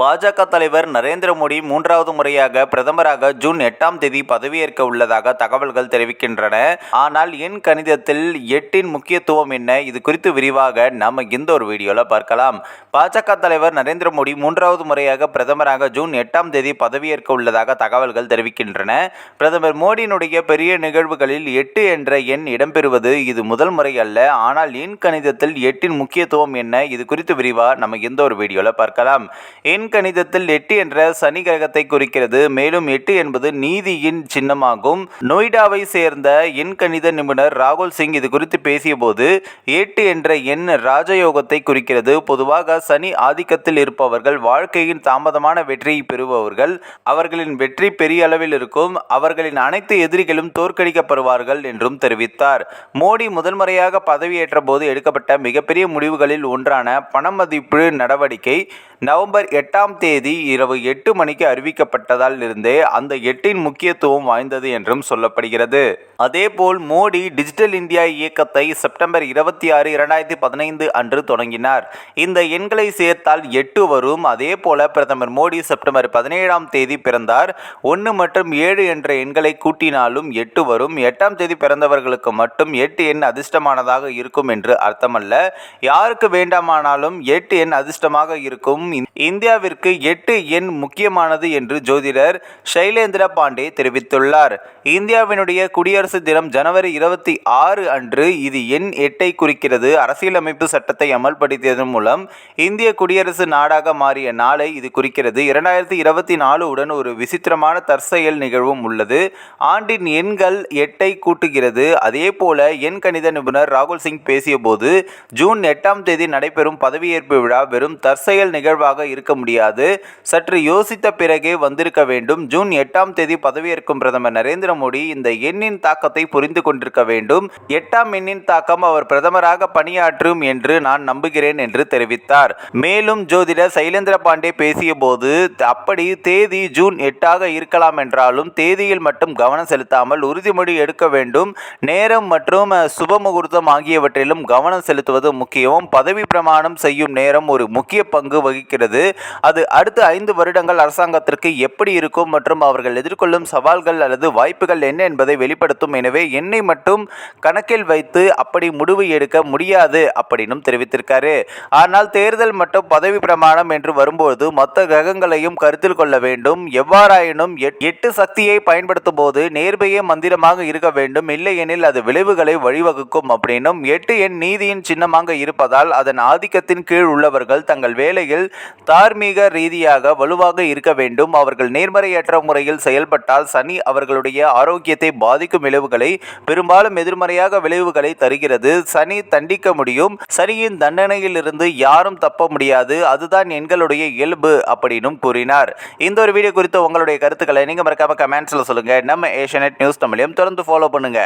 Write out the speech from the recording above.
பாஜக தலைவர் நரேந்திர மோடி மூன்றாவது முறையாக பிரதமராக ஜூன் எட்டாம் தேதி பதவியேற்க உள்ளதாக தகவல்கள் தெரிவிக்கின்றன. ஆனால் எண் கணிதத்தில் எட்டின் முக்கியத்துவம் என்ன? இது குறித்து விரிவாக நாம் இந்த ஒரு வீடியோவில் பார்க்கலாம். பாஜக தலைவர் நரேந்திர மோடி மூன்றாவது முறையாக பிரதமராக ஜூன் எட்டாம் தேதி பதவியேற்க உள்ளதாக தகவல்கள் தெரிவிக்கின்றன. பிரதமர் மோடியினுடைய பெரிய நிகழ்வுகளில் எட்டு என்ற எண் இடம்பெறுவது இது முதல் முறை அல்ல. ஆனால் எண் கணிதத்தில் எட்டின் முக்கியத்துவம் என்ன? இது குறித்து விரிவாக நம்ம இந்த ஒரு வீடியோவில் பார்க்கலாம். எண் கணிதத்தில் எட்டு என்ற சனி கிரகத்தை குறிக்கிறது. மேலும் எட்டு என்பது நீதியின் சின்னமாகும். நொய்டாவை சேர்ந்த எண் கணித நிபுணர் ராகுல் சிங் இது குறித்து பேசியபோது எட்டு என்ற எண் ராஜயோகத்தை குறிக்கிறது. பொதுவாக சனி ஆதிக்கத்தில் இருப்பவர்கள் வாழ்க்கையின் தாமதமான வெற்றியை பெறுபவர்கள். அவர்களின் வெற்றி பெரிய அளவில் இருக்கும். அவர்களின் அனைத்து எதிரிகளும் தோற்கடிக்கப்படுவார்கள் என்றும் தெரிவித்தார். மோடி முதன்முறையாக பதவியேற்ற போது எடுக்கப்பட்ட மிகப்பெரிய முடிவுகளில் ஒன்றான பணமதிப்பு நடவடிக்கை நவம்பர் எட்டாம் எட்டாம் தேதி இரவு எட்டு மணிக்கு அறிவிக்கப்பட்டதால் இருந்தே அந்த எட்டின் முக்கியத்துவம் வாய்ந்தது என்றும் சொல்லப்படுகிறது. அதேபோல் மோடி டிஜிட்டல் இந்தியா இயக்கத்தை செப்டம்பர் இருபத்தி ஆறு இரண்டாயிரத்தி பதினைந்து அன்று தொடங்கினார். இந்த எண்களை சேர்த்தால் எட்டு வரும். அதே போல பிரதமர் மோடி செப்டம்பர் பதினேழாம் தேதி பிறந்தார். ஒன்று மற்றும் ஏழு என்ற எண்களை கூட்டினாலும் எட்டு வரும். எட்டாம் தேதி பிறந்தவர்களுக்கு மட்டும் எட்டு எண் அதிர்ஷ்டமானதாக இருக்கும் என்று அர்த்தமல்ல. யாருக்கு வேண்டாமானாலும் எட்டு எண் அதிர்ஷ்டமாக இருக்கும். இந்தியாவிற்கு எட்டு எண் முக்கியமானது என்று ஜோதிடர் சைலேந்திர பாண்டே தெரிவித்துள்ளார். இந்தியாவினுடைய குடியரசு தினம் ஜனவரி இருபத்தி ஆறு அன்று இது எண் எட்டை குறிக்கிறது. அரசியலமைப்பு சட்டத்தை அமல்படுத்தியதன் மூலம் இந்திய குடியரசு நாடாக மாறிய நாளை இது குறிக்கிறது. இரண்டாயிரத்தி இருபத்தி நாலு உடன் ஒரு விசித்திரமான தற்செயல் நிகழ்வும் உள்ளது. ஆண்டின் எண்கள் எட்டை கூட்டுகிறது. அதே போல எண் கணித நிபுணர் ராகுல் சிங் பேசியபோது ஜூன் எட்டாம் தேதி நடைபெறும் பதவியேற்பு விழா வெறும் தற்செயல் நிகழ்வாக இருக்க முடியாது. சற்று யோசித்த பிறகே வந்திருக்க வேண்டும். ஜூன் எட்டாம் தேதி பதவியேற்கும் பிரதமர் நரேந்திர மோடி இந்த எண்ணின் தாக்கத்தை புரிந்து கொண்டிருக்க வேண்டும். எட்டாம் எண்ணின் தாக்கம் அவர் பிரதமராக பணியாற்றும் என்று நான் நம்புகிறேன் என்று தெரிவித்தார். மேலும் ஜோதிடர் சைலேந்திர பாண்டே பேசிய போது அப்படி தேதி ஜூன் எட்டாக இருக்கலாம் என்றாலும் தேதியில் மட்டும் கவனம் செலுத்தாமல் உறுதிமொழி எடுக்க வேண்டும். நேரம் மற்றும் சுப முகூர்த்தம் ஆகியவற்றிலும் கவனம் செலுத்துவது முக்கியம் பதவி பிரமாணம் செய்யும் நேரம் ஒரு முக்கிய பங்கு வகிக்கிறது. அது அடுத்த ஐந்து வருடங்கள் அரசாங்கத்திற்கு எப்படி இருக்கும் மற்றும் அவர்கள் எதிர்கொள்ளும் சவால்கள் அல்லது வாய்ப்புகள் என்ன என்பதை வெளிப்படுத்தும் எனவே என்னை மட்டும் கணக்கில் வைத்து அப்படி முடிவு எடுக்க முடியாது அப்படின்னும் தெரிவித்திருக்காரு. ஆனால் தேர்தல் மற்றும் பதவி பிரமாணம் என்று வரும்போது மொத்த கிரகங்களையும் கருத்தில் கொள்ள வேண்டும். எவ்வாறாயினும் எட்டு சக்தியை பயன்படுத்தும் போது நேர்மையே மந்திரமாக இருக்க வேண்டும். இல்லையெனில் அது விளைவுகளை வழிவகுக்கும் அப்படின்னும் எட்டு எண் நீதியின் சின்னமாக இருப்பதால் அதன் ஆதிக்கத்தின் கீழ் உள்ளவர்கள் தங்கள் வேலையில் தார்மீக ரீதியாக வலுவாக இருக்க வேண்டும். அவர்கள் நேர்மறையற்ற முறையில் செயல்பட்டால் சனி அவர்களுடைய ஆரோக்கியத்தை பாதிக்கும் விளைவுகளை பெரும்பாலும் எதிர்மறையாக விளைவுகளை தருகிறது. சனி தண்டிக்க முடியும். சனியின் தண்டனையிலிருந்து யாரும் தப்ப முடியாது. அதுதான் எங்களுடைய இயல்பு அப்படின்னும் கூறினார். இந்த ஒரு வீடியோ குறித்து உங்களுடைய கருத்துக்களை நீங்கள் மறக்காம கமெண்ட்ஸில் சொல்லுங்க. நம்ம ஏஷியநெட் நியூஸ் தமிழையும் தொடர்ந்து ஃபாலோ பண்ணுங்க.